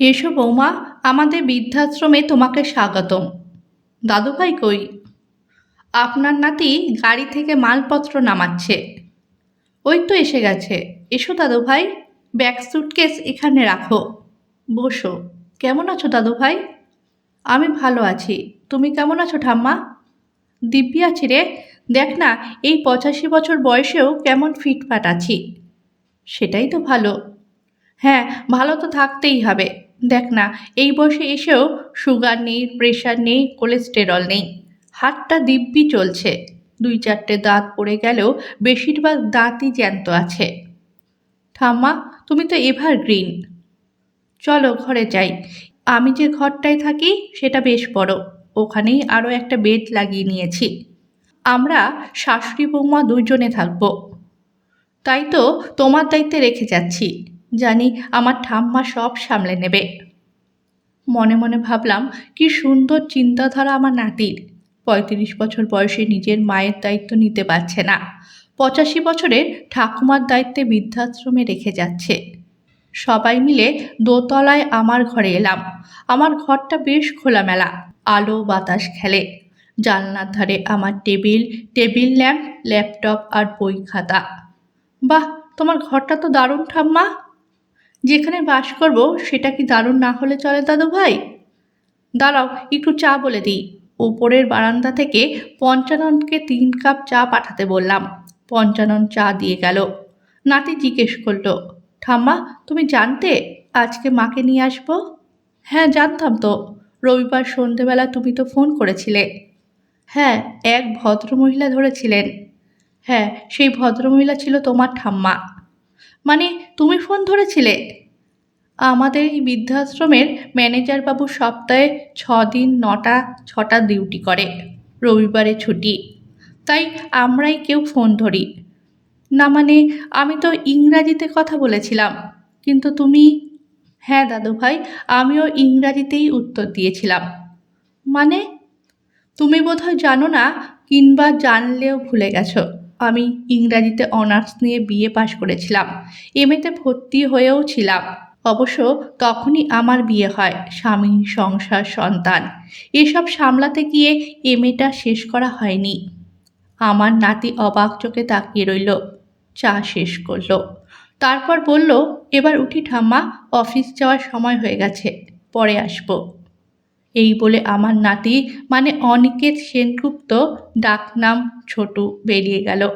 এসো বৌমা, আমাদের বৃদ্ধাশ্রমে তোমাকে স্বাগতম। দাদুভাই কই? আপনার নাতি গাড়ি থেকে মালপত্র নামাচ্ছে। ওই তো এসে গেছে। এসো দাদুভাই, ব্যাগ সুটকেস এখানে রাখো। বসো। কেমন আছো দাদুভাই? আমি ভালো আছি। তুমি কেমন আছো ঠাম্মা? দিব্যি আছি রে। দেখ না, এই পঁচাশি বছর বয়সেও কেমন ফিটফাট আছি। সেটাই তো ভালো। হ্যাঁ ভালো তো থাকতেই হবে। দেখ না, এই বয়সে এসেও সুগার নেই প্রেশার নেই কোলেস্টেরল নেই। হাতটা দিব্যি চলছে। দুই চারটে দাঁত পড়ে গেলেও বেশিরভাগ দাঁতই জ্যান্ত আছে। ঠাম্মা, তুমি তো এভার গ্রিন চলো ঘরে যাই। আমি যে ঘরটায় থাকি, সেটা বেশ বড়। ওখানেই আরও একটা বেড লাগিয়ে নিয়েছি। আমরা শাশুড়ি বৌমা দুজনে থাকব। তাই তো তোমার দায়িত্বে রেখে যাচ্ছি। জানি আমার ঠাম্মা সব সামলে নেবে। মনে মনে ভাবলাম, কি সুন্দর চিন্তাধারা আমার নাতির। পঁয়ত্রিশ বছর বয়সে নিজের মায়ের দায়িত্ব নিতে পারছে না। পঁচাশি বছরের ঠাকুমার দায়িত্বে বৃদ্ধাশ্রমে রেখে যাচ্ছে। সবাই মিলে দোতলায় আমার ঘরে এলাম। আমার ঘরটা বেশ খোলামেলা, আলো বাতাস খেলে। জানলার ধারে আমার টেবিল টেবিল ল্যাম্প, ল্যাপটপ আর বই খাতা। বাহ, তোমার ঘরটা তো দারুণ ঠাম্মা! যেখানে বাস করব, সেটা কি দারুণ না হলে চলে, দাদু ভাই? দাঁড়াও, একটু চা বলে দিই। ওপরের বারান্দা থেকে পঞ্চাননকে তিন কাপ চা পাঠাতে বললাম। পঞ্চানন চা দিয়ে গেল। নাতি জিজ্ঞেস করল, ঠাম্মা, তুমি জানতে আজকে মাকে নিয়ে আসব? হ্যাঁ জানতাম তো। রবিবার সন্ধেবেলা তুমি তো ফোন করেছিলে। হ্যাঁ এক ভদ্রমহিলা ধরেছিলেন। হ্যাঁ সেই ভদ্রমহিলা ছিল তোমার ঠাম্মা। মানে তুমি ফোন ধরেছিলে? আমাদের এই বৃদ্ধাশ্রমের ম্যানেজারবাবু সপ্তাহে ছ দিন নটা, ছটা ডিউটি করে, রবিবারে ছুটি। তাই আমরাই কেউ ফোন ধরি। না মানে আমি তো ইংরাজিতে কথা বলেছিলাম, কিন্তু তুমি? হ্যাঁ দাদু ভাই, আমিও ইংরাজিতেই উত্তর দিয়েছিলাম। মানে? তুমি বোধহয় জানো না, কিংবা জানলেও ভুলে গেছো। আমি ইংরাজিতে অনার্স নিয়ে বিএ পাশ করেছিলাম। এমএতে ভর্তি হয়েও ছিলাম। অবশ্য তখনই আমার বিয়ে হয়, স্বামী, সংসার, সন্তান। এসব সামলাতে গিয়ে এমএটা শেষ করা হয়নি। আমার নাতি অবাক চোখে তাকিয়ে রইল, চা শেষ করল। তারপর বলল, এবার উঠি ঠাম্মা, অফিস যাওয়ার সময় হয়ে গেছে, পরে আসব। এই বলে আমার নাতি মানে অনিকেত সেনগুপ্ত, ডাকনাম ছোটু বেরিয়ে গেল।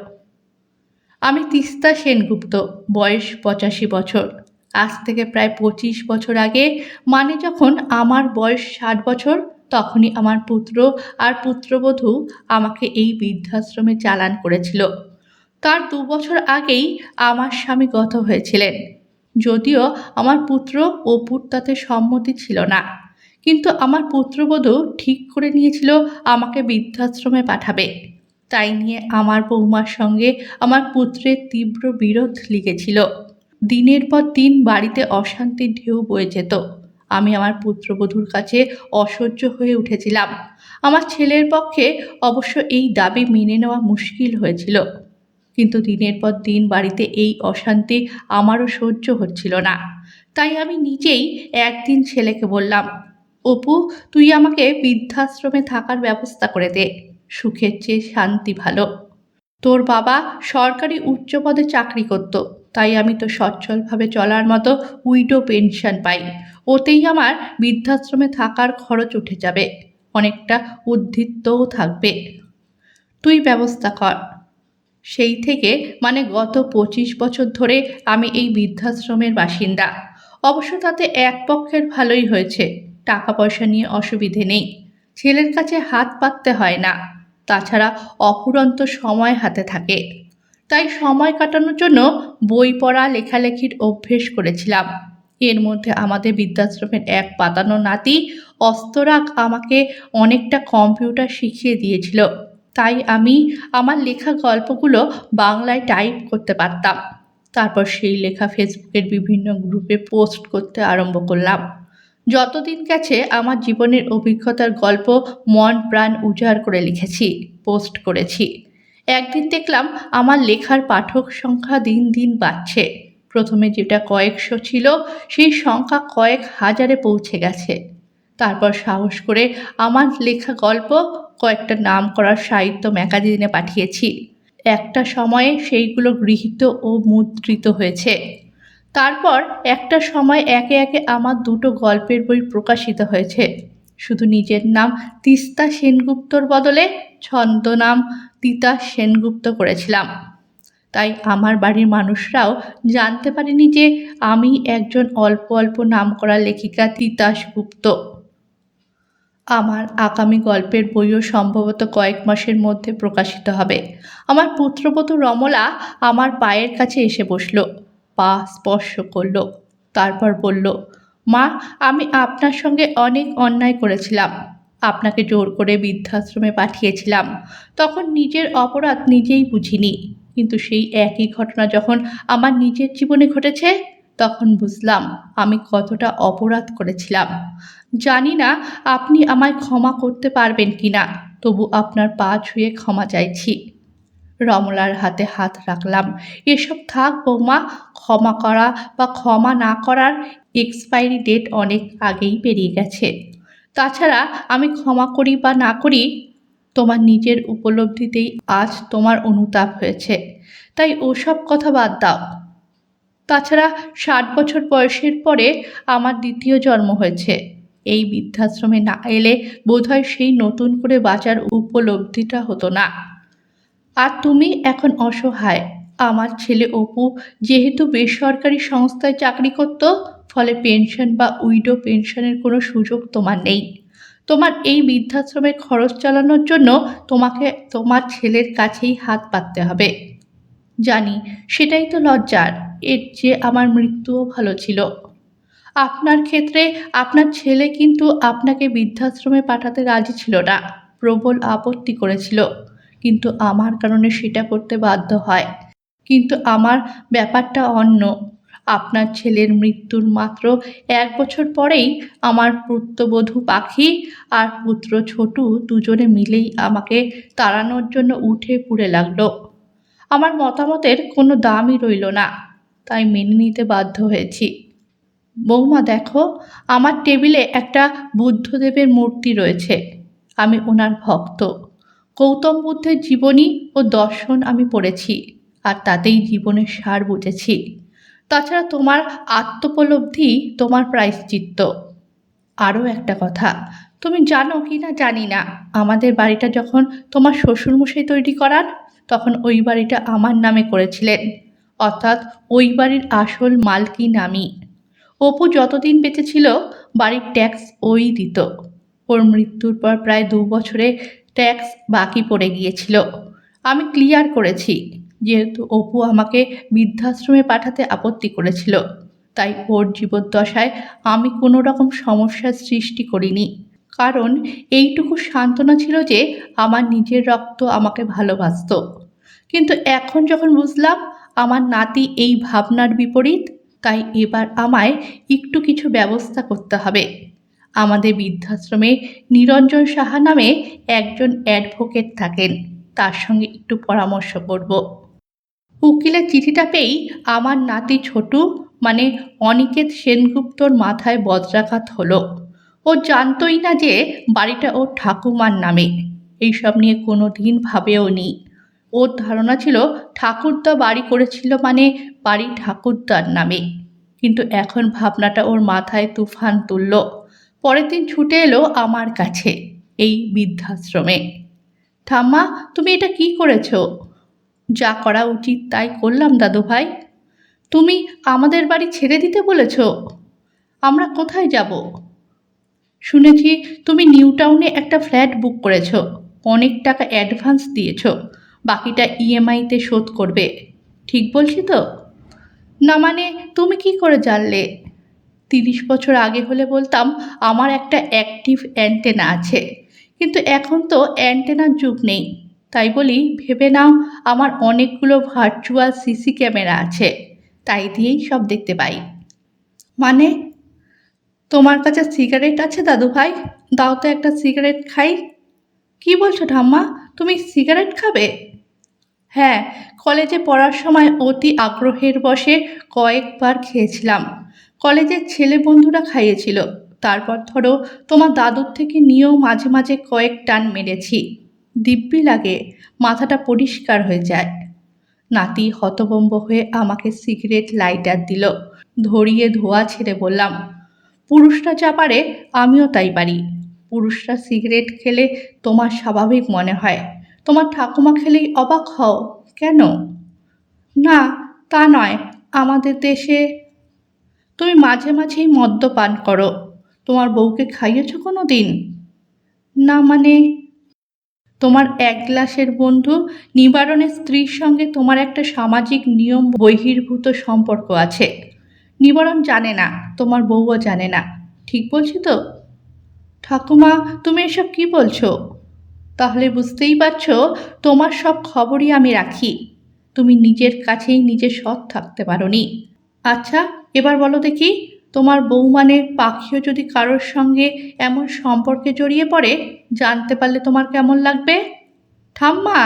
আমি তিস্তা সেনগুপ্ত, বয়স পঁচাশি বছর। আজ থেকে প্রায় পঁচিশ বছর আগে মানে যখন আমার বয়স ষাট বছর, তখনই আমার পুত্র আর পুত্রবধূ আমাকে এই বৃদ্ধাশ্রমে চালান করেছিল। তার দু বছর আগেই আমার স্বামী গত হয়েছিলেন। যদিও আমার পুত্র অপুর তাতে সম্মতি ছিল না। কিন্তু আমার পুত্রবধূ ঠিক করে নিয়েছিল, আমাকে বৃদ্ধাশ্রমে পাঠাবে। তাই নিয়ে আমার বৌমার সঙ্গে আমার পুত্রের তীব্র বিরোধ লিগেছিল দিনের পর দিন বাড়িতে অশান্তির ঢেউ বয়ে যেত। আমি আমার পুত্রবধূর কাছে অসহ্য হয়ে উঠেছিলাম। আমার ছেলের পক্ষে অবশ্য এই দাবি মেনে নেওয়া মুশকিল হয়েছিল। কিন্তু দিনের পর দিন বাড়িতে এই অশান্তি আমারও সহ্য হচ্ছিল না। তাই আমি নিজেই একদিন ছেলেকে বললাম অপু, তুই আমাকে বৃদ্ধাশ্রমে থাকার ব্যবস্থা করে দে। সুখের চেয়ে শান্তি ভালো। তোর বাবা সরকারি উচ্চ পদে চাকরি করত, তাই আমি তো সচ্ছলভাবে চলার মতো উইডো পেনশন পাই। ওতেই আমার বৃদ্ধাশ্রমে থাকার খরচ উঠে যাবে, অনেকটা উদ্ধৃত্তও থাকবে। তুই ব্যবস্থা কর। সেই থেকে মানে গত পঁচিশ বছর ধরে আমি এই বৃদ্ধাশ্রমের বাসিন্দা। অবশ্য তাতে এক পক্ষের ভালোই হয়েছে। টাকা পয়সা নিয়ে অসুবিধে নেই। ছেলের কাছে হাত পাততে হয় না। তাছাড়া অফুরন্ত সময় হাতে থাকে। তাই সময় কাটানোর জন্য বই পড়া, লেখালেখির অভ্যেস করেছিলাম। এর মধ্যে আমাদের বৃদ্ধাশ্রমের এক পাতানো নাতি অস্তরাগ আমাকে অনেকটা কম্পিউটার শিখিয়ে দিয়েছিল। তাই আমি আমার লেখা গল্পগুলো বাংলায় টাইপ করতে পারতাম। তারপর সেই লেখা ফেসবুকের বিভিন্ন গ্রুপে পোস্ট করতে আরম্ভ করলাম। যতদিন গেছে আমার জীবনের অভিজ্ঞতার গল্প মন প্রাণ উজাড় করে লিখেছি, পোস্ট করেছি। একদিন দেখলাম আমার লেখার পাঠক সংখ্যা দিন দিন বাড়ছে। প্রথমে যেটা কয়েকশো ছিল, সেই সংখ্যা কয়েক হাজারে পৌঁছে গেছে। তারপর সাহস করে আমার লেখা গল্প, কয়েকটা নাম করার সাহিত্য ম্যাগাজিনে পাঠিয়েছি। একটা সময়ে সেইগুলো গৃহীত ও মুদ্রিত হয়েছে। তারপর একটা সময় একে একে আমার দুটো গল্পের বই প্রকাশিত হয়েছে। শুধু নিজের নাম তিস্তা সেনগুপ্তর বদলে ছন্দনাম তিতাস সেনগুপ্ত করেছিলাম। তাই আমার বাড়ির মানুষরাও জানতে পারেনি যে আমি একজন অল্প অল্প নামকরা লেখিকা তিতাস গুপ্ত আমার আগামী গল্পের বইও সম্ভবত কয়েক মাসের মধ্যে প্রকাশিত হবে। আমার পুত্রবধূ রমলা আমার পায়ের কাছে এসে বসল। পা স্পর্শ করল। তারপর বলল, মা, আমি আপনার সঙ্গে অনেক অন্যায় করেছিলাম। আপনাকে জোর করে বৃদ্ধাশ্রমে পাঠিয়েছিলাম। তখন নিজের অপরাধ নিজেই বুঝিনি। কিন্তু সেই একই ঘটনা যখন আমার নিজের জীবনে ঘটেছে, তখন বুঝলাম আমি কতটা অপরাধ করেছিলাম। জানি না আপনি আমায় ক্ষমা করতে পারবেন কি না তবু আপনার পা ছুঁয়ে ক্ষমা চাইছি। রমলার হাতে হাত রাখলাম। এসব থাক বৌমা, ক্ষমা করা বা ক্ষমা না করার এক্সপায়ারি ডেট অনেক আগেই পেরিয়ে গেছে। তাছাড়া আমি ক্ষমা করি বা না করি, তোমার নিজের উপলব্ধিতেই আজ তোমার অনুতাপ হয়েছে। তাই ওসব কথা বাদ দাও। তাছাড়া ষাট বছর বয়সের পরে আমার দ্বিতীয় জন্ম হয়েছে। এই বৃদ্ধাশ্রমে না এলে বোধহয় সেই নতুন করে বাঁচার উপলব্ধিটা হতো না। আর তুমি এখন অসহায়। আমার ছেলে অপু যেহেতু বেসরকারি সংস্থায় চাকরি করত, ফলে পেনশন বা উইডো পেনশনের কোনো সুযোগ তোমার নেই। তোমার এই বৃদ্ধাশ্রমের খরচ চালানোর জন্য তোমাকে তোমার ছেলের কাছেই হাত পাততে হবে। জানি, সেটাই তো লজ্জার। এর যে আমার মৃত্যুও ভালো ছিল। আপনার ক্ষেত্রে আপনার ছেলে কিন্তু আপনাকে বৃদ্ধাশ্রমে পাঠাতে রাজি ছিল না। প্রবল আপত্তি করেছিল। কিন্তু আমার কারণে সেটা করতে বাধ্য হয়। কিন্তু আমার ব্যাপারটা অন্য। আপনার ছেলের মৃত্যুর মাত্র এক বছর পরেই আমার পুত্রবধূ পাখি আর পুত্র ছোটু দুজনে মিলেই আমাকে তাড়ানোর জন্য উঠে পুড়ে লাগল। আমার মতামতের কোনো দামই রইল না, তাই মেনে নিতে বাধ্য হয়েছি। বৌমা, দেখো, আমার টেবিলে একটা বুদ্ধদেবের মূর্তি রয়েছে। আমি ওনার ভক্ত। গৌতম বুদ্ধের জীবনী ও দর্শন আমি পড়েছি, আর তাতেই জীবনের সার বুঝেছি। তাছাড়া তোমার আত্মোপলব্ধি তোমার প্রায়শ্চিত্ত। আরও একটা কথা, তুমি জানো কি না জানি না, আমাদের বাড়িটা যখন তোমার শ্বশুরমশাই তৈরি করান, তখন ওই বাড়িটা আমার নামে করেছিলেন। অর্থাৎ ওই বাড়ির আসল মালকিন আমি অপু যতদিন বেঁচে ছিল, বাড়ির ট্যাক্স ওই দিত। ওর মৃত্যুর পর প্রায় দু বছরে ট্যাক্স বাকি পড়ে গিয়েছিল। আমি ক্লিয়ার করেছি, যেহেতু অপু আমাকে বৃদ্ধাশ্রমে পাঠাতে আপত্তি করেছিল, তাই ওর জীবদ্দশায় আমি কোনো রকম সমস্যার সৃষ্টি করিনি। কারণ এইটুকু সান্ত্বনা ছিল যে, আমার নিজের রক্ত আমাকে ভালোবাসত। কিন্তু এখন যখন বুঝলাম, আমার নাতি এই ভাবনার বিপরীত, তাই এবার আমায় একটু কিছু ব্যবস্থা করতে হবে। আমাদের বৃদ্ধাশ্রমে নিরঞ্জন সাহা নামে একজন অ্যাডভোকেট থাকেন। তার সঙ্গে একটু পরামর্শ করব। উকিলের চিঠিটা পেয়েই আমার নাতি ছোটু মানে অনিকেত সেনগুপ্তর মাথায় বজ্রাঘাত হলো। ও জানতই না যে বাড়িটা ওর ঠাকুমার নামে। এইসব নিয়ে কোনো দিন ভাবেও নি। ওর ধারণা ছিল ঠাকুরদা বাড়ি করেছিল মানে বাড়ি ঠাকুরদার নামে। কিন্তু এখন ভাবনাটা ওর মাথায় তুফান তুলল। পরের দিন ছুটে এলো আমার কাছে, এই বৃদ্ধাশ্রমে। ঠাম্মা, তুমি এটা কি করেছ? যা করা উচিত তাই করলাম দাদু ভাই তুমি আমাদের বাড়ি ছেড়ে দিতে বলেছ? আমরা কোথায় যাব? শুনেছি তুমি নিউ টাউনে একটা ফ্ল্যাট বুক করেছ। অনেক টাকা অ্যাডভান্স দিয়েছ। বাকিটা ইএমআইতে শোধ করবে। ঠিক বলছি তো? না মানে তুমি কি করে জানলে? তিরিশ বছর আগে হলে বলতাম, আমার একটা অ্যাক্টিভ অ্যান্টেনা আছে। কিন্তু এখন তো অ্যান্টেনার যুগ নেই। তাই বলি, ভেবে নাও, আমার অনেকগুলো ভার্চুয়াল সিসি ক্যামেরা আছে। তাই দিয়েই সব দেখতে পাই। মানে তোমার কাছে সিগারেট আছে দাদু ভাই দাও তো একটা সিগারেট খাই। কি বলছো ঠাম্মা? তুমি সিগারেট খাবে? হ্যাঁ কলেজে পড়ার সময় অতি আগ্রহের বশে কয়েকবার খেয়েছিলাম। কলেজের ছেলে বন্ধুরা খাইয়েছিল। তারপর ধরো তোমার দাদুর থেকে নিয়েও মাঝে মাঝে কয়েক টান মেরেছি। দিব্যি লাগে, মাথাটা পরিষ্কার হয়ে যায়। নাতি হতবম্ব হয়ে আমাকে সিগারেট লাইটার দিল। ধরিয়ে ধোয়া ছেড়ে বললাম, পুরুষরা যা পারে, আমিও তাই পারি। পুরুষরা সিগারেট খেলে তোমার স্বাভাবিক মনে হয়। তোমার ঠাকুমা খেলেই অবাক হও। কেন? না, তা নয়। আমাদের দেশে তুমি মাঝে মাঝেই মদ্যপান করো। তোমার বউকে খাইয়েছ কোনো দিন না মানে তোমার এক গ্লাসের বন্ধু নিবারণের স্ত্রীর সঙ্গে তোমার একটা সামাজিক নিয়ম বহির্ভূত সম্পর্ক আছে। নিবারণ জানে না, তোমার বউও জানে না। ঠিক বলছি তো? ঠাকুমা, তুমি এসব কি বলছো? তাহলে বুঝতেই পারছ, তোমার সব খবরই আমি রাখি। তুমি নিজের কাছেই নিজে সৎ থাকতে পারোনি। আচ্ছা এবার বলো দেখি, তোমার বউ মানে পাখিও যদি কারোর সঙ্গে এমন সম্পর্কে জড়িয়ে পড়ে, জানতে পারলে তোমার কেমন লাগবে? ঠাম্মা,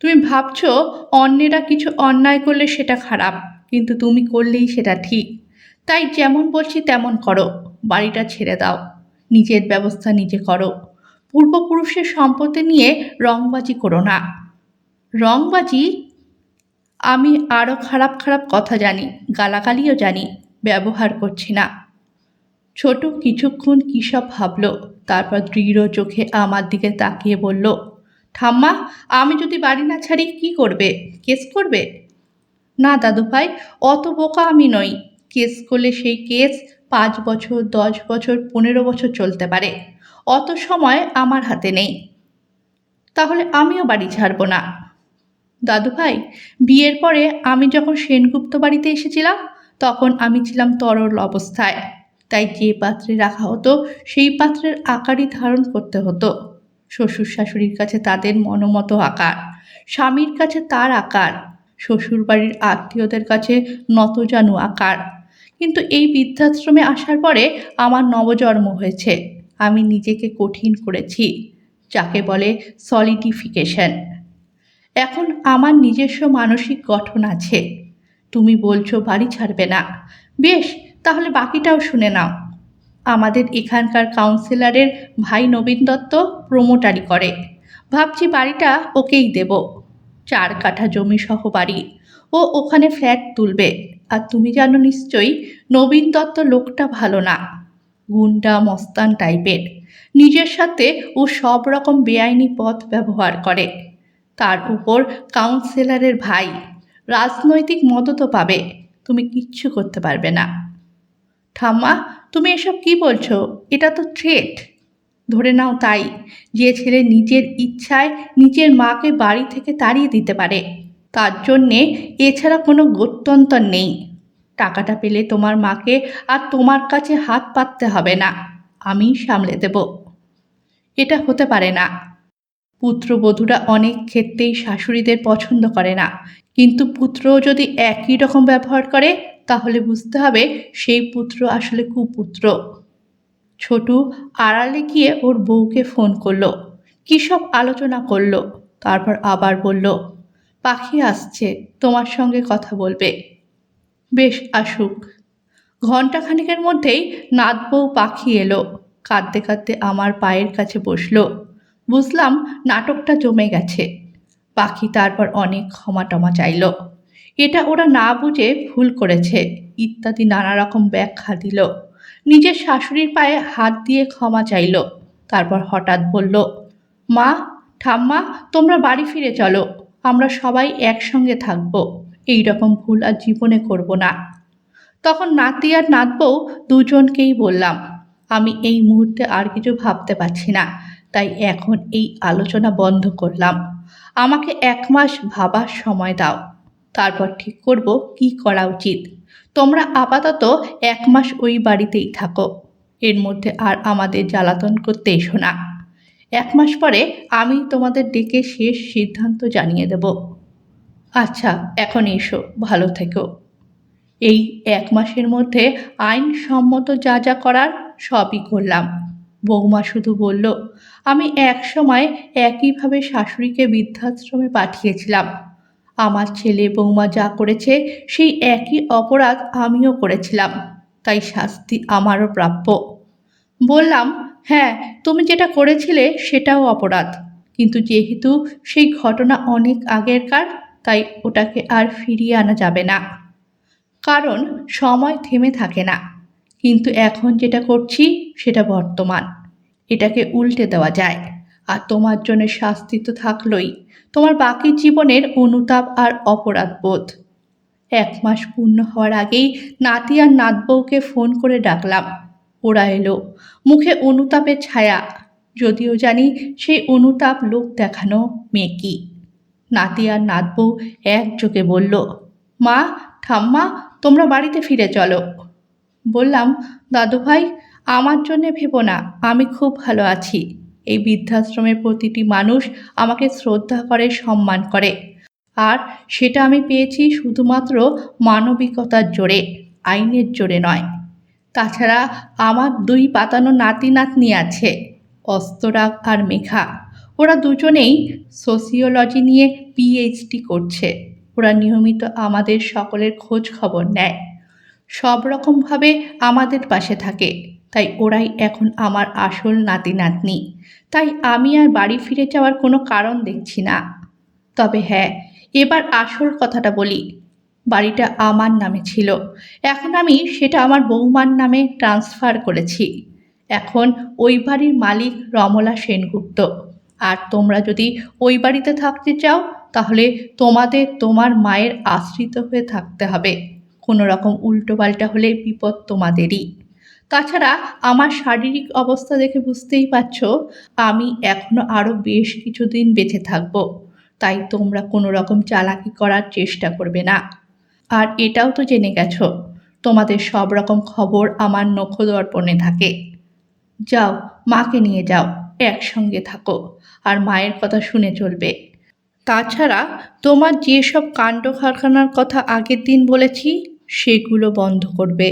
তুমি ভাবছ অন্যেরা কিছু অন্যায় করলে সেটা খারাপ, কিন্তু তুমি করলেই সেটা ঠিক। তাই যেমন বলছি তেমন করো, বাড়িটা ছেড়ে দাও, নিজের ব্যবস্থা নিজে করো। পূর্বপুরুষের সম্পত্তি নিয়ে রংবাজি করো না। রংবাজি আমি আরও খারাপ খারাপ কথা জানি, গালাগালিও জানি, ব্যবহার করছি না। ছোট কিছুক্ষণ কী সব ভাবলো, তারপর দৃঢ় চোখে আমার দিকে তাকিয়ে বলল, ঠাম্মা, আমি যদি বাড়ি না ছাড়ি কি করবে? কেস করবে? না দাদু ভাই অত বোকা আমি নই। কেস করলে সেই কেস পাঁচ বছর, দশ বছর, পনেরো বছর চলতে পারে। অত সময় আমার হাতে নেই। তাহলে আমিও বাড়ি ছাড়বো না। দাদু ভাই বিয়ের পরে আমি যখন সেনগুপ্ত বাড়িতে এসেছিলাম, তখন আমি ছিলাম তরল অবস্থায়। তাই যে পাত্রে রাখা হতো, সেই পাত্রের আকারই ধারণ করতে হতো। শ্বশুর শাশুড়ির কাছে তাদের মনোমতো আকার, স্বামীর কাছে তার আকার শ্বশুর বাড়ির আত্মীয়দের কাছে নতজানু আকার। কিন্তু এই বৃদ্ধাশ্রমে আসার পরে আমার নবজন্ম হয়েছে। আমি নিজেকে কঠিন করেছি, যাকে বলে সলিডিফিকেশন এখন আমার নিজস্ব মানসিক গঠন আছে। তুমি বলছো বাড়ি ছাড়বে না। বেশ, তাহলে বাকিটাও শুনে নাও। আমাদের এখানকার কাউন্সিলরের ভাই নবীন দত্ত প্রোমোটারি করে। ভাবছি বাড়িটা ওকেই দেব। চার কাঠা জমি সহ বাড়ি। ও ওখানে ফ্ল্যাট তুলবে। আর তুমি জানো নিশ্চয়ই, নবীন দত্ত লোকটা ভালো না। গুন্ডা মস্তান টাইপের। নিজের সাথে ও সব রকম বেআইনি পথ ব্যবহার করে। তার উপর কাউন্সিলরের ভাই রাজনৈতিক মদতও পাবে। তুমি কিচ্ছু করতে পারবে না। ঠাম্মা, তুমি এসব কি বলছো? এটা তো থ্রেট ধরে নাও তাই, যে ছেলে নিজের ইচ্ছায় নিজের মাকে বাড়ি থেকে তাড়িয়ে দিতে পারে। তার জন্যে এছাড়া কোনো গত্যন্তর নেই। টাকাটা পেলে তোমার মাকে আর তোমার কাছে হাত পাততে হবে না। আমি সামলে দেব। এটা হতে পারে না। পুত্রবধূরা অনেক ক্ষেত্রেই শাশুড়িদের পছন্দ করে না। কিন্তু পুত্রও যদি একই রকম ব্যবহার করে, তাহলে বুঝতে হবে সেই পুত্র আসলে কুপুত্র। ছোটু আড়ালে গিয়ে ওর বউকে ফোন করল। কী সব আলোচনা করল? তারপর আবার বলল, পাখি আসছে, তোমার সঙ্গে কথা বলবে। বেশ, আসুক। ঘণ্টাখানিকের মধ্যেই নাত বউ পাখি এলো, কাঁদতে কাঁদতে আমার পায়ের কাছে বসল। বুঝলাম নাটকটা জমে গেছে। পাখি তারপর অনেক ক্ষমা টমা চাইল। এটা ওরা না বুঝে ভুল করেছে, ইত্যাদি নানা রকম ব্যাখ্যা দিল। নিজের শাশুড়ির পায়ে হাত দিয়ে ক্ষমা চাইল। তারপর হঠাৎ বলল, মা, ঠাম্মা, তোমরা বাড়ি ফিরে চলো। আমরা সবাই একসঙ্গে থাকব। এই রকম ভুল আর জীবনে করব না। তখন নাতি আর নাতবউ দুজনকেই বললাম, আমি এই মুহূর্তে আর কিছু ভাবতে পারছি না। তাই এখন এই আলোচনা বন্ধ করলাম। আমাকে এক মাস ভাবার সময় দাও। তারপর ঠিক করব কি করা উচিত। তোমরা আপাতত এক মাস ওই বাড়িতেই থাকো। এর মধ্যে আর আমাদের জ্বালাতন করতে এসো না। এক মাস পরে আমি তোমাদের ডেকে শেষ সিদ্ধান্ত জানিয়ে দেব। আচ্ছা এখন এসো, ভালো থেকো। এই এক মাসের মধ্যে আইনসম্মত যা যা করার সবই করলাম। বৌমা শুধু বলল, আমি এক সময় একইভাবে শাশুড়িকে বৃদ্ধাশ্রমে পাঠিয়েছিলাম। আমার ছেলে বৌমা যা করেছে, সেই একই অপরাধ আমিও করেছিলাম। তাই শাস্তি আমারও প্রাপ্য। বললাম হ্যাঁ তুমি যেটা করেছিলে সেটাও অপরাধ। কিন্তু যেহেতু সেই ঘটনা অনেক আগেরকার, তাই ওটাকে আর ফিরিয়ে আনা যাবে না। কারণ সময় থেমে থাকে না। কিন্তু এখন যেটা করছি, সেটা বর্তমান। এটাকে উল্টে দেওয়া যায়। আর তোমার জন্য শাস্তি তো থাকলোই। তোমার বাকি জীবনের অনুতাপ আর অপরাধ বোধ এক মাস পূর্ণ হওয়ার আগেই নাতি আর নাতবউকে ফোন করে ডাকলাম। ওরা এলো। মুখে অনুতাপের ছায়া। যদিও জানি সেই অনুতাপ লোক দেখানো মেকি নাতি আর নাতবউ একযোগে বলল, মা, ঠাম্মা, তোমরা বাড়িতে ফিরে চলো। বললাম, দাদু ভাই, আমার জন্যে ভেবো না, আমি খুব ভালো আছি। এই বৃদ্ধাশ্রমের প্রতিটি মানুষ আমাকে শ্রদ্ধা করে, সম্মান করে। আর সেটা আমি পেয়েছি শুধুমাত্র মানবিকতার জোরে, আইনের জোরে নয়। তাছাড়া আমার দুই পাতানো নাতি নাতনি আছে, অস্তরাগ আর মেঘা। ওরা দুজনেই সোসিওলজি নিয়ে পিএইচডি করছে। ওরা নিয়মিত আমাদের সকলের খোঁজ খবর নেয়। সব রকমভাবে আমাদের পাশে থাকে। তাই ওরাই এখন আমার আসল নাতি নাতনি তাই আমি আর বাড়ি ফিরে যাওয়ার কোনো কারণ দেখছি না। তবে হ্যাঁ এবার আসল কথাটা বলি। বাড়িটা আমার নামে ছিল। এখন আমি সেটা আমার বৌমার নামে ট্রান্সফার করেছি। এখন ওই বাড়ির মালিক রমলা সেনগুপ্ত। আর তোমরা যদি ওই বাড়িতে থাকতে চাও, তাহলে তোমাদের তোমার মায়ের আশ্রিত হয়ে থাকতে হবে। কোনো রকম উল্টোপাল্টা হলে বিপদ তোমাদেরই। তাছাড়া আমার শারীরিক অবস্থা দেখে বুঝতেই পারছ, আমি এখনও আরও বেশ কিছুদিন বেঁচে থাকব। তাই তোমরা কোনো রকম চালাকি করার চেষ্টা করবে না। আর এটাও তো জেনে গেছো, তোমাদের সব রকম খবর আমার নখদর্পণে থাকে। যাও, মাকে নিয়ে যাও, একসঙ্গে থাকো, আর মায়ের কথা শুনে চলবে। তাছাড়া তোমার যেসব কাণ্ড কারখানার কথা আগের দিন বলেছি সেগুলো বন্ধ করবে।